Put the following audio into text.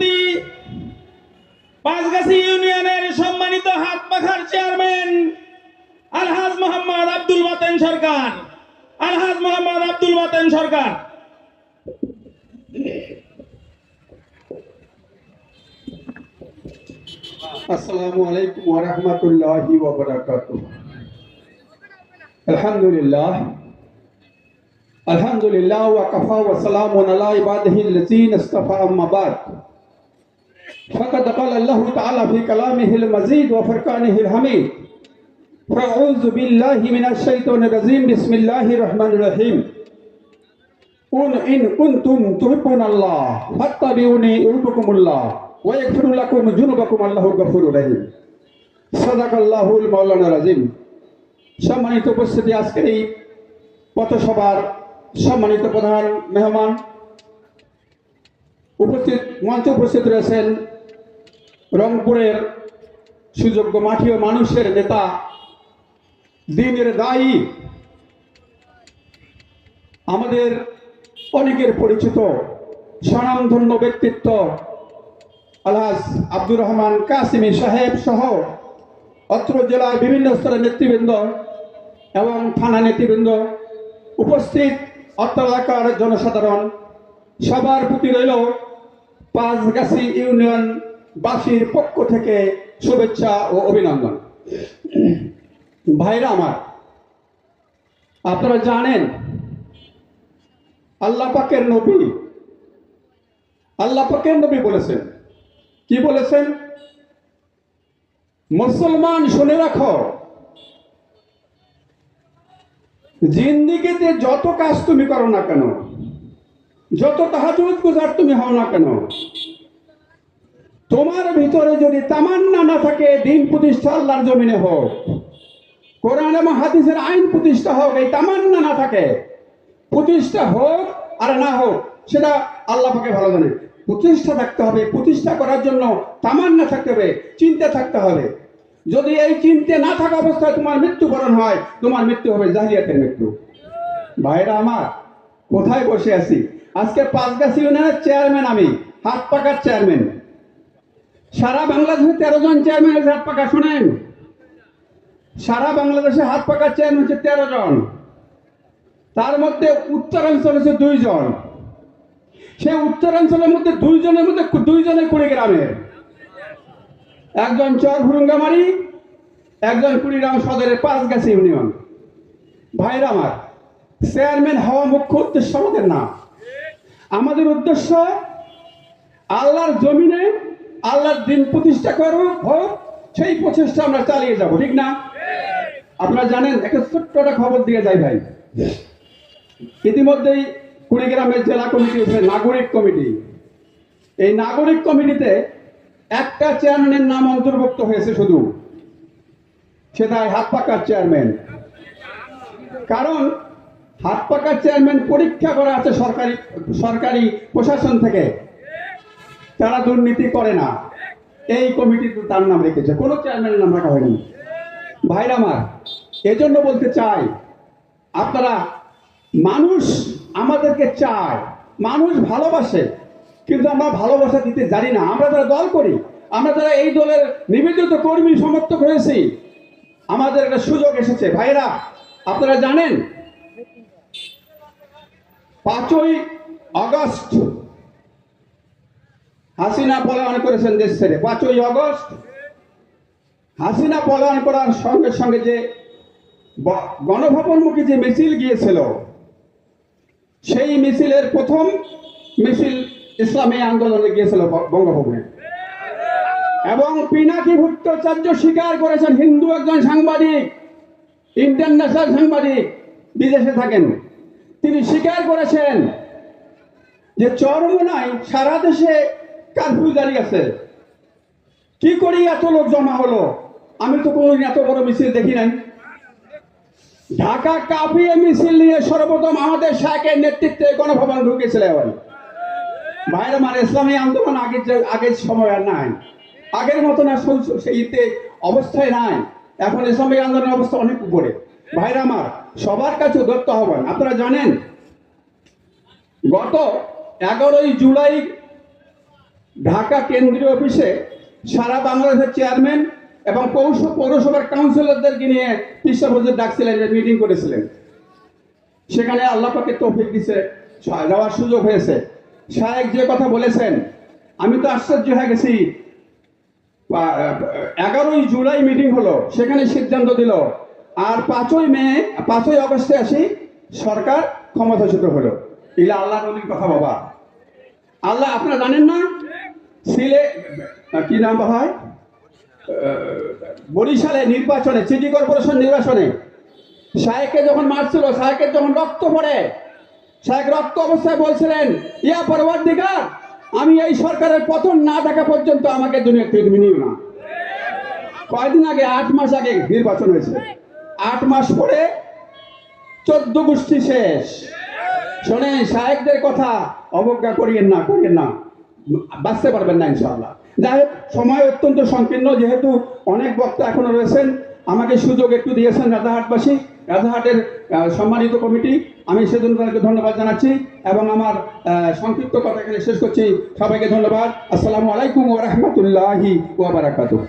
সভাপতি, পাঁচগাছি ইউনিয়নের সম্মানিত হাত পাখার চেয়ারম্যান, আলহাজ মোহাম্মদ আব্দুল বাতেন সরকার। আলহাজ মোহাম্মদ আব্দুল বাতেন সরকার। আসসালামু আলাইকুম ওয়া আলহামদুলিল্লাহ। আলহামদুলিল্লাহ ওয়া কাফা ওয়া সালামুন ইসতাফা আম্মা বাদ। فقد قال الله تعالى في كلامه المزيد وفرقانه الحميد فأعوذ بالله من الشيطان الرجيم بسم الله الرحمن الرحيم قل إن كنتم تحبون الله فاتبعوني يحببكم الله ويغفر لكم ذنوبكم الله غفور رحيم صدق الله المولانا العظيم সম্মানিত উপস্থিতি আজকের এই পথসভার সম্মানিত প্রধান মেহমান উপস্থিত মঞ্চে উপস্থিত রয়েছেন রংপুরের সুযোগ্য মাঠি ও মানুষের নেতা, দিনের দায়ী, আমাদের অনেকের পরিচিত, স্বনামধন্য ব্যক্তিত্ব আলহাজ আব্দুর রহমান কাসিমি সাহেব সহ অত্র জেলার বিভিন্ন স্তরের নেতৃবৃন্দ এবং থানা নেতৃবৃন্দ উপস্থিত অত্র এলাকার জনসাধারণ। সবার প্রতি রইল পাঁচগাছি ইউনিয়ন বাসীর পক্ষ থেকে শুভেচ্ছা ও অভিনন্দন। ভাইরা আমার, আপনারা জানেন, আল্লাহ পাকের নবী, আল্লাহ পাকের নবী বলেছেন, কি বলেছেন? মুসলমান শুনে রাখো, জিন্দিগিতে যত কাজ তুমি করো না কেন, যত তাহাজুদ গুজার তুমি হও না কেন তোমার ভিতরে যদি তামান্না না থাকে, দিন প্রতিষ্ঠা আল্লাহর জমিনে হোক। কোরআন এবং হাদিসের আইন প্রতিষ্ঠা হোক, এই তামান্না না থাকে। প্রতিষ্ঠা হোক আর না হোক, সেটা আল্লাহ পাকে ভালো জানে। প্রতিষ্ঠা থাকতে হবে, প্রতিষ্ঠা করার জন্য তামান্না থাকতে হবে, চিন্তা থাকতে হবে। যদি এই চিন্তা না থাকা অবস্থায় তোমার মৃত্যুবরণ হয়, তোমার মৃত্যু হবে জাহিয়াতের মৃত্যু। ভাইরা আমার, কোথায় বসে আছি? আজকে পাঁচগাছি ইউনিয়নের চেয়ারম্যান আমি, হাত পাকার চেয়ারম্যান সারা বাংলাদেশে তেরো জন চেয়ারম্যান আছে হাত পাকা, শোনেন। সারা বাংলাদেশে হাত পাকা চেয়ারম্যান হচ্ছে তেরো জন। তার মধ্যে উত্তরাঞ্চল হচ্ছে দুইজন সেই উত্তরাঞ্চলের মধ্যে দুইজনের মধ্যে দুইজনের কুড়িগ্রামের একজন চর ভুরুঙ্গামারি, একজন কুড়িগ্রাম সদরের পাঁচগাছি ইউনিয়ন। ভাইরা আমার চেয়ারম্যান হওয়া মুখ্য উদ্দেশ্য আমাদের না। আমাদের উদ্দেশ্য আল্লাহর জমিনে আল্লাহর দিন প্রতিষ্ঠা করো হোক সেই প্রচেষ্টা আমরা চালিয়ে যাব ঠিক না? আপনারা জানেন একটা ছোট্ট একটা খবর দিয়ে যাই ভাই। ইতিমধ্যেই কুড়িগ্রামের জেলা কমিটি হচ্ছে নাগরিক কমিটি। এই নাগরিক কমিটিতে একটা চেয়ারম্যানের নাম অন্তর্ভুক্ত হয়েছে শুধু। সেটা হাত পাকার চেয়ারম্যান। কারণ হাত পাকার চেয়ারম্যান পরীক্ষা করা আছে সরকারি সরকারি প্রশাসন থেকে। তারা দুর্নীতি করে না। এই কমিটিতে তার নাম রেখেছে। কোনো চেয়ারম্যানের নাম রাখা হয়নি। ভাইরা আমার, এজন্য বলতে চাই, আপনারা মানুষ আমাদেরকে চায়, মানুষ ভালোবাসে, কিন্তু আমরা ভালোবাসা দিতে জানি না। আমরা যারা দল করি, আমরা যারা এই দলের নিবেদিত কর্মী সমর্থক হয়েছি আমাদের একটা সুযোগ এসেছে। ভাইরা, আপনারা জানেন, পাঁচই আগস্ট হাসিনা পলায়ন করেছেন দেশ ছেড়ে। পাঁচই আগস্ট, হাসিনা পলায়ন করার সঙ্গে সঙ্গে যে গণভবনমুখী যে মিছিল গিয়েছিল, সেই মিছিলের প্রথম মিছিল ইসলামী আন্দোলনে গিয়েছিল বঙ্গভবনে। এবং পিনাকি ভট্টাচার্য স্বীকার করেছেন, হিন্দু একজন সাংবাদিক, ইন্টারন্যাশনাল সাংবাদিক, বিদেশে থাকেন। তিনি স্বীকার করেছেন যে চরমোনায় সারা দেশে কারফিউ জারি আছে? কি করে এত লোক জমা হলো? আমি তো কোনোদিন এত বড় মিছিল দেখি নাই। ঢাকা কাফিয়ে মিছিল নিয়ে সর্বপ্রথম আমাদের শাহের নেতৃত্বে গণভবন ঢুকেছিল এবার। ভাইরা আমার ইসলামী আন্দোলন আগের আগের সময় আর নাই। আগের মতন আর সেইতে অবস্থায় নাই। এখন ইসলামী আন্দোলনের অবস্থা অনেক উপরে। ভাইরা আমার, সবার কাছে দত্ত আহ্বান। আপনারা জানেন, গত এগারোই জুলাই ঢাকা কেন্দ্রীয় অফিসে সারা বাংলাদেশের চেয়ারম্যান এবং পৌষ, পৌরসভার কাউন্সিলরদেরকে নিয়ে তিস্তা বছর ডাকছিলেন মিটিং করেছিলেন। সেখানে আল্লাহ পাকে তৌফিক দিছে যাওয়ার সুযোগ হয়েছে। শাহেক যে কথা বলেছেন, আমি তো আশ্চর্য হয়ে গেছি। এগারোই জুলাই মিটিং হলো, সেখানে সিদ্ধান্ত দিল। আর পাঁচই মে, পাঁচই আগস্টে আসি, সরকার ক্ষমতাচ্যুত হলো। এগুলো আল্লাহ নবীর কথা বাবা। আল্লাহ, আপনারা জানেন না? সিলে, কি নাম হয়? বরিশালে নির্বাচনে, সিটি কর্পোরেশন নির্বাচনে শাহেককে যখন মারছিল শাহেকের যখন রক্ত পড়ে শাহেক রক্ত অবস্থায় বলছিলেন, ইয়া পরবর্তী দিগার আমি এই সরকারের পতন না দেখা পর্যন্ত আমাকে দুনিয়া থেকে নিও না। কয়দিন আগে, আট মাস আগে নির্বাচন হয়েছে। আট মাস পরে চোদ্দ গোষ্ঠী শেষ। শোনেন শাহেকদের কথা অবজ্ঞা করিয়েন না করিয়েন না। বাঁচতে পারবেন না ইনশাআল্লাহ। যাই হোক, সময় অত্যন্ত সংকীর্ণ, যেহেতু অনেক বক্তা এখনও রয়েছেন, আমাকে সুযোগ একটু দিয়েছেন রাজাহাটবাসী। রাজাহাটের সম্মানিত কমিটি, আমি সেজন্য তাদেরকে ধন্যবাদ জানাচ্ছি এবং আমার সংক্ষিপ্ত কথা এখানে শেষ করছি। সবাইকে ধন্যবাদ। আসসালামু আলাইকুম ওরহমতুল্লাহি বারাকাতুহু।